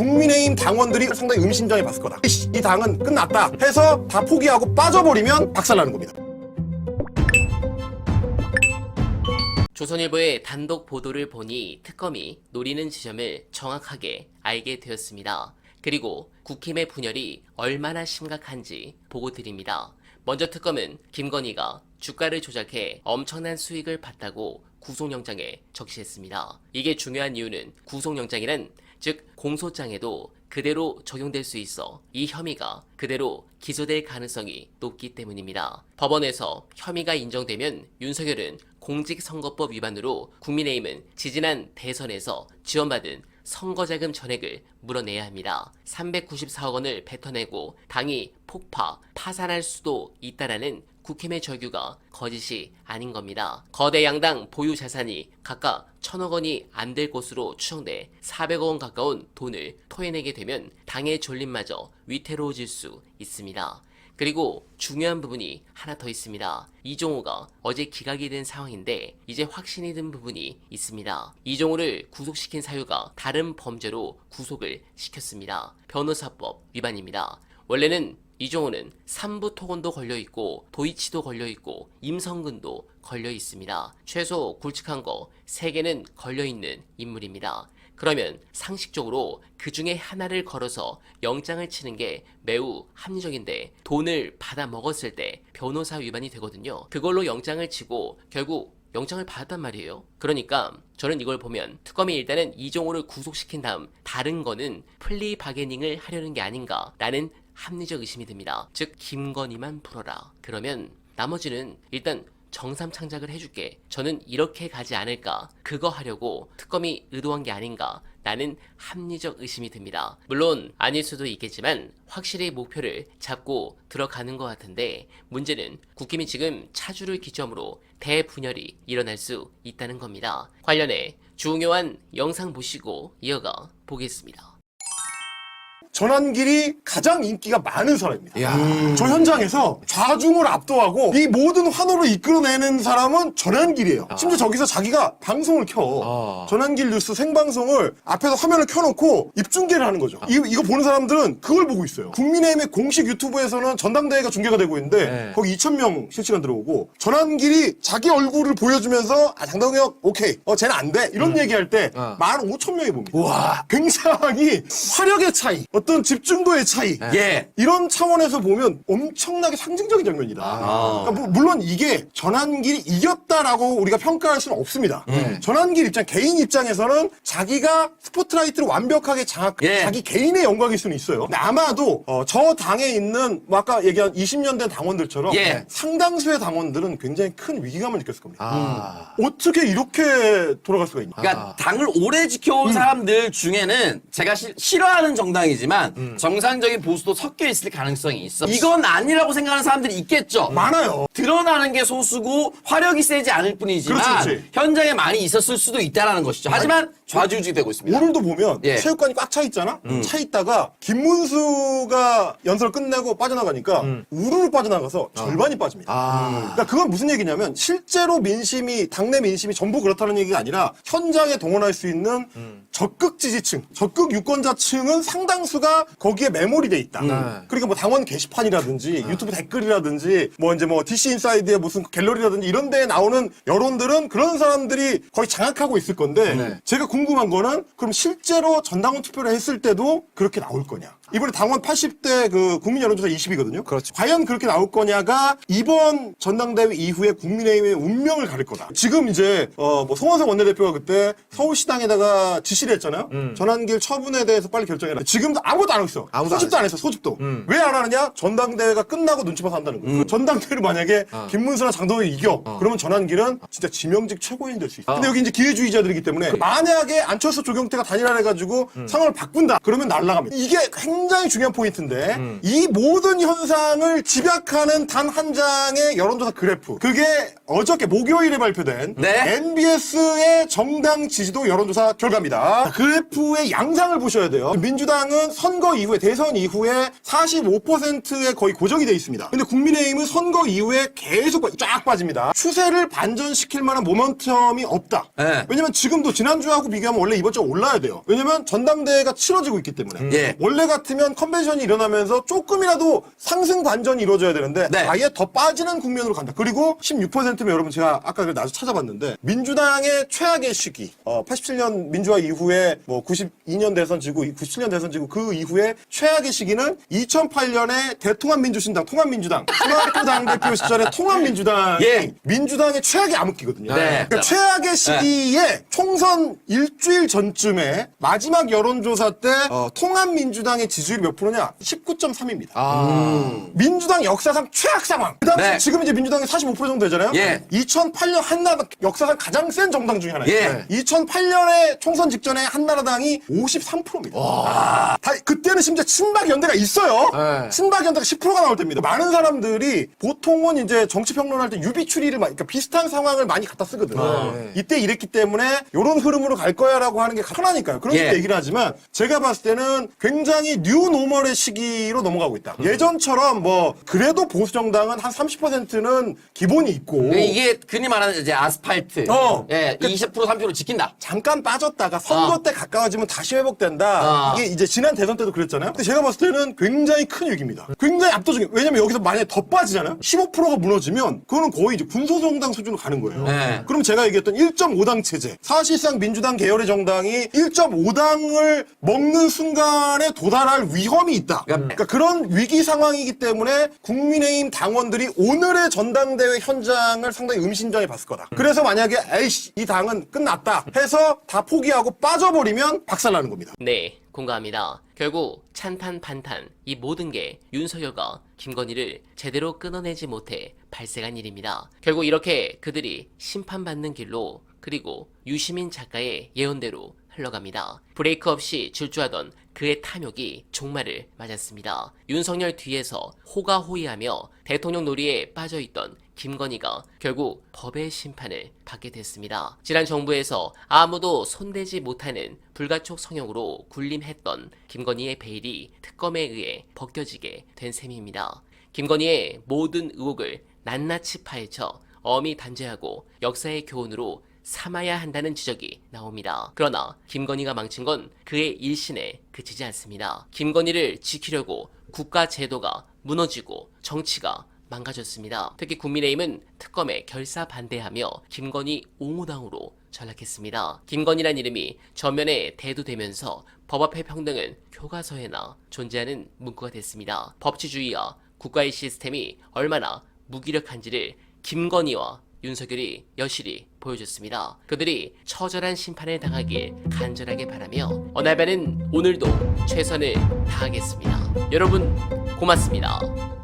국민의힘 당원들이 상당히 의심장애 봤을 거다. 이씨, 이 당은 끝났다 해서 다 포기하고 빠져버리면 박살나는 겁니다. 조선일보의 단독 보도를 보니 특검이 노리는 지점을 정확하게 알게 되었습니다. 그리고 국힘의 분열이 얼마나 심각한지 보고 드립니다. 먼저 특검은 김건희가 주가를 조작해 엄청난 수익을 봤다고 구속영장에 적시했습니다. 이게 중요한 이유는 구속영장이란 즉 공소장에도 그대로 적용될 수 있어 이 혐의가 그대로 기소될 가능성이 높기 때문입니다. 법원에서 혐의가 인정되면 윤석열은 공직선거법 위반으로 국민의힘은 지지난 대선에서 지원받은 선거자금 전액을 물어내야 합니다. 394억 원을 뱉어내고 당이 폭파, 파산할 수도 있다라는 국힘의 절규가 거짓이 아닌 겁니다. 거대 양당 보유 자산이 각각 천억 원이 안 될 것으로 추정돼 400억 원 가까운 돈을 토해내게 되면 당의 존립마저 위태로워질 수 있습니다. 그리고 중요한 부분이 하나 더 있습니다. 이종호가 어제 기각이 된 상황인데 이제 확신이 든 부분이 있습니다. 이종호를 구속시킨 사유가 다른 범죄로 구속을 시켰습니다. 변호사법 위반입니다. 원래는 이종호는 삼부 토건도 걸려 있고 도이치도 걸려 있고 임성근도 걸려 있습니다. 최소 굵직한 거 3개는 걸려 있는 인물입니다. 그러면 상식적으로 그 중에 하나를 걸어서 영장을 치는 게 매우 합리적인데 돈을 받아 먹었을 때 변호사 위반이 되거든요. 그걸로 영장을 치고 결국 영장을 받았단 말이에요. 그러니까 저는 이걸 보면 특검이 일단은 이종호를 구속시킨 다음 다른 거는 플리 바게닝을 하려는 게 아닌가라는 합리적 의심이 듭니다. 즉 김건희만 풀어라. 그러면 나머지는 일단 정삼 창작을 해줄게. 저는 이렇게 가지 않을까. 그거 하려고 특검이 의도한 게 아닌가. 라는 합리적 의심이 듭니다. 물론 아닐 수도 있겠지만 확실히 목표를 잡고 들어가는 것 같은데 문제는 국힘이 지금 차주를 기점으로 대분열이 일어날 수 있다는 겁니다. 관련해 중요한 영상 보시고 이어가 보겠습니다. 전환길이 가장 인기가 많은 사람입니다. 야. 저 현장에서 좌중을 압도하고 이 모든 환호를 이끌어내는 사람은 전환길이에요. 심지어 저기서 자기가 방송을 켜. 아. 전환길 뉴스 생방송을 앞에서 화면을 켜놓고 입중계를 하는 거죠. 이, 이거 보는 사람들은 그걸 보고 있어요. 국민의힘의 공식 유튜브에서는 전당대회가 중계가 되고 있는데 네. 거기 2,000명 실시간 들어오고 전환길이 자기 얼굴을 보여주면서 아, 장동혁 오케이. 어, 쟤는 안 돼. 이런 얘기할 때 어. 15,000명이 봅니다. 와. 굉장히 화력의 차이, 어떤 집중도의 차이. 예. 이런 차원에서 보면 엄청나게 상징적인 장면이다. 아. 그러니까 뭐- 물론 이게 전환길이 이겼다라고 우리가 평가할 수는 없습니다. 음. 전환길 입장, 개인 입장에서는 자기가 스포트라이트를 완벽하게 장악, 예. 자기 개인의 영광일 수는 있어요. 근데 아마도 어, 저 당에 있는 뭐 아까 얘기한 20년 된 당원들처럼 예. 상당수의 당원들은 굉장히 큰 위기감을 느꼈을 겁니다. 아. 어떻게 이렇게 돌아갈 수가 있냐? 그러니까 당을 오래 지켜온 사람들 중에는 제가 시- 싫어하는 정당이지만 정상적인 보수도 섞여 있을 가능성이 있어. 이건 아니라고 생각하는 사람들이 있겠죠. 많아요. 드러나는 게 소수고 화력이 세지 않을 뿐이지만 그렇지, 그렇지. 현장에 많이 있었을 수도 있다는 것이죠. 하지만 좌지우지 되고 있습니다. 오늘도 보면 예. 음. 체육관이 꽉 차 있잖아. 차 있다가 김문수가 연설을 끝내고 빠져나가니까 우르르 빠져나가서 절반이 빠집니다. 음. 아. 그러니까 그건 무슨 얘기냐면 실제로 민심이 당내 민심이 전부 그렇다는 얘기가 아니라 현장에 동원할 수 있는 음. 적극 지지층, 적극 유권자층은 상당수 가 거기에 메모리돼 있다. 네. 그러니까 뭐 당원 게시판이라든지 유튜브 댓글이라든지 뭐 이제 뭐 DC 인사이드의 무슨 갤러리라든지 이런 데에 나오는 여론들은 그런 사람들이 거의 장악하고 있을 건데 네. 제가 궁금한 거는 그럼 실제로 전당원 투표를 했을 때도 그렇게 나올 거냐? 이번에 당원 80대 그 국민 여론조사 20이거든요. 그렇죠. 과연 그렇게 나올 거냐가 이번 전당대회 이후에 국민의힘의 운명을 가릴 거다. 지금 이제 어뭐 송원석 원내대표가 그때 서울시당에다가 지시를 했잖아요. 전환길 처분에 대해서 빨리 결정해라. 지금도 아무것도 안 하고 있어. 아무도 안 소집도 안 했어. 소집도. 왜안 하느냐? 전당대회가 끝나고 눈치 봐서 한다는 거예요. 그 전당대회를 만약에 김문수나 장동혁이 이겨. 그러면 전환길은 진짜 지명직 최고인이 될수 있어. 근데 여기 이제 기회주의자들이기 때문에 만약에 안철수 조경태가 단일화해가지고 상황을 바꾼다. 그러면 날라갑니다. 이게 굉장히 중요한 포인트인데 이 모든 현상을 집약하는 단 한 장의 여론조사 그래프. 그게 어저께 목요일에 발표된 네. MBS의 정당 지지도 여론조사 결과입니다. 그래프의 양상을 보셔야 돼요. 민주당은 선거 이후에 대선 이후에 45%에 거의 고정이 돼 있습니다. 근데 국민의힘은 선거 이후에 계속 쫙 빠집니다. 추세를 반전시킬 만한 모멘텀이 없다. 네. 왜냐면 지금도 지난주하고 비교하면 원래 이번 주 올라야 돼요. 왜냐면 전당대회가 치러지고 있기 때문에. 예. 원래 같 으면 컨벤션이 일어나면서 조금이라도 상승 반전이 이루어져야 되는데 네. 아예 더 빠지는 국면으로 간다. 그리고 16%면 여러분 제가 아까 그 나서 찾아봤는데 민주당의 최악의 시기 어, 87년 민주화 이후에 뭐 92년 대선 지고 97년 대선 지고 그 이후에 최악의 시기는 2008년에 대통합민주신당 통합민주당 손학규 당대표 시절에 통합민주당이 예. 민주당의 최악의 암흑기거든요. 네. 그러니까 최악의 시기에 총선 일주일 전쯤에 마지막 여론조사 때 어, 통합민주당의 지 지율이 몇 프로냐? 19.3입니다. 민주당 역사상 최악 상황. 그 당시 네. 지금 이제 민주당이 45% 정도 되잖아요. 예. 2008년 한나라당 역사상 가장 센 정당 중에 하나예요. 예. 2008년에 총선 직전에 한나라당이 53%입니다. 다, 그때는 심지어 친박 연대가 있어요. 네. 친박 연대가 10%가 나올 때입니다. 많은 사람들이 보통은 이제 정치 평론할 때 유비 추리를 많이, 그러니까 비슷한 상황을 많이 갖다 쓰거든. 네. 이때 이랬기 때문에 이런 흐름으로 갈 거야라고 하는 게 편하니까요. 그런 예. 식으로 얘기를 하지만 제가 봤을 때는 굉장히 뉴 노멀의 시기로 넘어가고 있다. 음. 예전처럼 뭐 그래도 보수 정당은 한 30%는 기본이 있고 이게 흔히 말하는 이제 아스팔트. 어. 예, 20% 30% 지킨다. 잠깐 빠졌다가 선거 어. 때 가까워지면 다시 회복된다. 어. 이게 이제 지난 대선 때도 그랬잖아요. 근데 제가 봤을 때는 굉장히 큰 위기입니다. 굉장히 압도적인. 왜냐면 여기서 만약에 더 빠지잖아요. 15%가 무너지면 그거는 거의 이제 군소정당 수준으로 가는 거예요. 네. 그럼 제가 얘기했던 1.5당 체제. 사실상 민주당 계열의 정당이 1.5당을 먹는 순간에 도달 할 위험이 있다. 그러니까 그런 위기 상황이기 때문에 국민의힘 당원들이 오늘의 전당대회 현장을 상당히 의미심장해 봤을 거다. 그래서 만약에 에이씨 이 당은 끝났다 해서 다 포기하고 빠져버리면 박살나는 겁니다. 네, 공감합니다. 결국 찬탄 반탄 이 모든 게 윤석열과 김건희를 제대로 끊어내지 못해 발생한 일입니다. 결국 이렇게 그들이 심판받는 길로 그리고 유시민 작가의 예언대로 흘러갑니다. 브레이크 없이 질주하던 그의 탐욕이 종말을 맞았습니다. 윤석열 뒤에서 호가호위하며 대통령 놀이에 빠져있던 김건희가 결국 법의 심판을 받게 됐습니다. 지난 정부에서 아무도 손대지 못하는 불가촉 성형으로 군림했던 김건희의 베일이 특검에 의해 벗겨지게 된 셈입니다. 김건희의 모든 의혹을 낱낱이 파헤쳐 엄히 단죄하고 역사의 교훈으로 삼아야 한다는 지적이 나옵니다. 그러나 김건희가 망친 건 그의 일신에 그치지 않습니다. 김건희를 지키려고 국가 제도가 무너지고 정치가 망가졌습니다. 특히 국민의힘은 특검에 결사 반대하며 김건희 옹호당으로 전락했습니다. 김건희란 이름이 전면에 대두되면서 법 앞의 평등은 교과서에나 존재하는 문구가 됐습니다. 법치주의와 국가의 시스템이 얼마나 무기력한지를 김건희와 윤석열이 여실히 보여줬습니다. 그들이 처절한 심판을 당하길 간절하게 바라며 어날바는 오늘도 최선을 다하겠습니다. 여러분 고맙습니다.